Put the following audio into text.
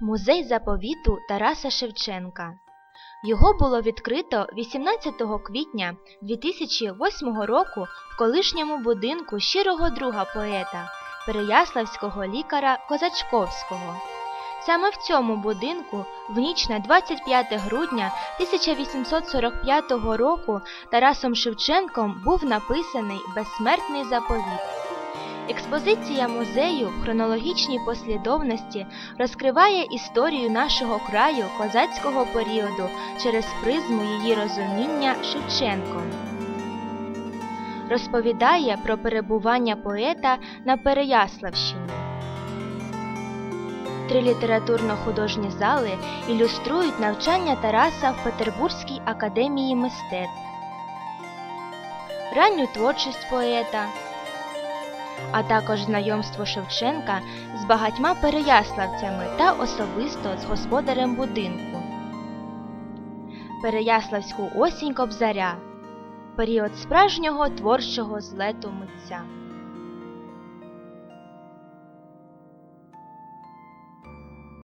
Музей заповіту Тараса Шевченка. Його було відкрито 18 квітня 2008 року в колишньому будинку щирого друга поета, переяславського лікаря Козачковського. Саме в цьому будинку в ніч на 25 грудня 1845 року Тарасом Шевченком був написаний безсмертний заповіт. Експозиція музею в хронологічній послідовності розкриває історію нашого краю козацького періоду через призму її розуміння Шевченком. Розповідає про перебування поета на Переяславщині. Три літературно-художні зали ілюструють навчання Тараса в Петербурзькій академії мистецтв, ранню творчість поета, а також знайомство Шевченка з багатьма переяславцями та особисто з господарем будинку. Переяславську осінь Кобзаря період справжнього творчого злету митця.